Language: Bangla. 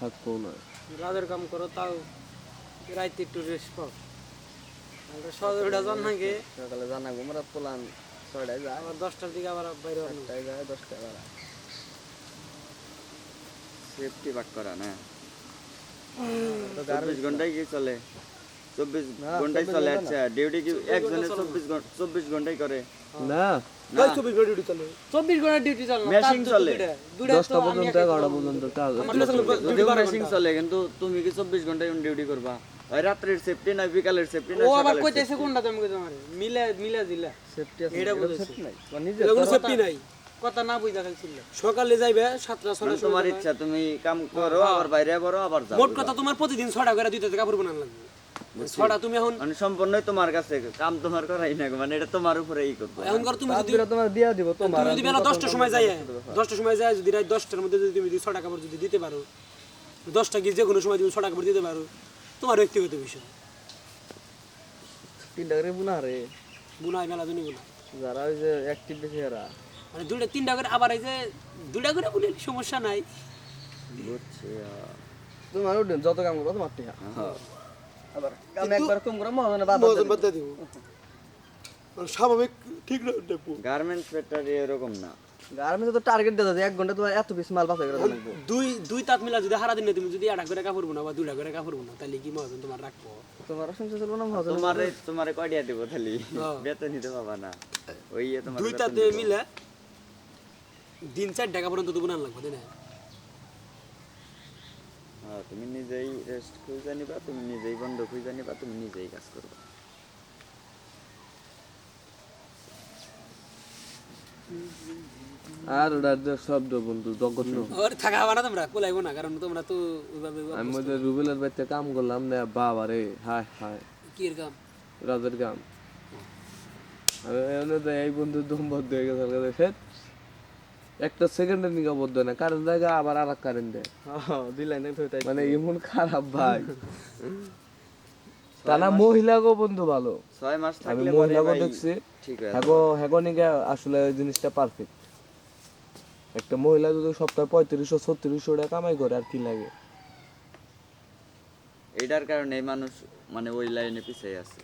থাকব না। রাতের কাম করো তাও রাইতে একটু রেস্ট পাও? আমরা সদরটা জান নাকি? সকালে জানা ঘুমরা পোলান ছয়টায় যায় আবার দশটার দিকে আবার বাইরে ছয়টায় যায় দশটায় বেড়ায় সেফটি বাক করা না। চব্বিশ ঘন্টায় কি চলে? চব্বিশ ঘন্টায় চলে আচ্ছা ডিউটি কি একজনে চব্বিশ ঘণ্টা চব্বিশ ঘন্টায় করে? না। তুমি কি চব্বিশ ঘন্টায় ডিউটি করবা? রাত্রের সেফটি না বিকালের সেফটি না ও আবার কইতেছে কোনটা তুমি কইতে পারে? মিলে মিলে দিলা। সেফটি আছে এটা এটা নাই। নিজে এগুলো সেফটি নাই। কথা না বুঝা খাইছিল। সকালে যাইবে সাতটা ছটা মানে তোমার ইচ্ছা তুমি কাম করো আবার বাইরে বড় আবার যাও মোট কথা তোমার প্রতিদিন ছটা করে দুইটা কাপড় বানান লাগবে। ছটা তুমি এখন মানে সম্পূর্ণই তোমার কাছে কাম তোমার করাই না মানে এটা তোমার উপরে ই করবে। এখন কর তুমি যদি তোমার দিয়া দিব তোমার যদি বেলা দশটার সময় যাই দশটার সময় যাই যদি রাত দশটার মধ্যে যদি তুমি যদি ছটা কাপড় যদি দিতে পারো দশটা কি যে কোনো সময় তুমি ছটা কাপড় দিতে পারো তোমার ব্যক্তিগত বিষয়। তিনটা করে বুনা রে। বুনাই মেলা দুনি বুনা যারা ওই যে অ্যাক্টিভ বেশি এরা। মানে দুইটা তিনটা করে আবার এই যে দুইটা করে বুনে সমস্যা নাই। বুঝছি। তোমার যত কাম করব তোমার আবার কাম একবার কম করে মহাজনে বাদ মহাজন বাদ দিব। মানে স্বাভাবিক ঠিক না গার্মেন্টস ফ্যাক্টরি এরকম না। গার্মেন্টে তো টার্গেট দেওয়া যায়। এক ঘণ্টা তোমার এত পিস মাল বাছাই করে দুই দুই তাঁত মিলা যদি হারা দিনে তুমি যদি একটা করে কাপড় বুনা বা দুইটা করে কাপড় বুনা তাহলে কি মহাজন তোমার রাখব? তোমার সংসার চলবো না মহাজন তোমারে তোমারে কয়টা দিব খালি বেতন নিতে পাবা না। ওই ইয়ে তোমার দুই তাঁত মিলে দিন চার টাকা পর্যন্ত লাগবে তাই না? হ্যাঁ তুমি নিজেই রেস্ট খুঁজে নিবা তুমি নিজেই বন্ধ খুঁজে নিবা তুমি নিজেই কাজ করবা। আর শব্দ বন্ধু জগৎ ওর থাকা হবে না তোমরা কোলাইবো না কারণ তোমরা তো ওইভাবে আমি মধ্যে রুবেলের বাড়িতে কাম করলাম না বাবা রে হায় হায়। কি এর কাম? রাজের কাম। আমি এই বন্ধু দম বদ্ধ হয়ে গেছে। একটা সেকেন্ডের নিকা বদ্ধ না। কারেন্ট জায়গা আবার আর এক কারেন্ট দেয় মানে এমন খারাপ ভাই। তা না মহিলাগো বন্ধু ভালো। ছয় মাস আমি মহিলাগো ভাই দেখছি। ঠিক আছে। হ্যাগো হ্যাগো নিকে আসলে জিনিসটা পারফেক্ট একটা মহিলা যদি সপ্তাহে পঁয়ত্রিশশো ছত্রিশশো টাকা কামাই করে আর কি লাগে? এটার কারণে এই মানুষ মানে ওই লাইনে পিছিয়ে আছে।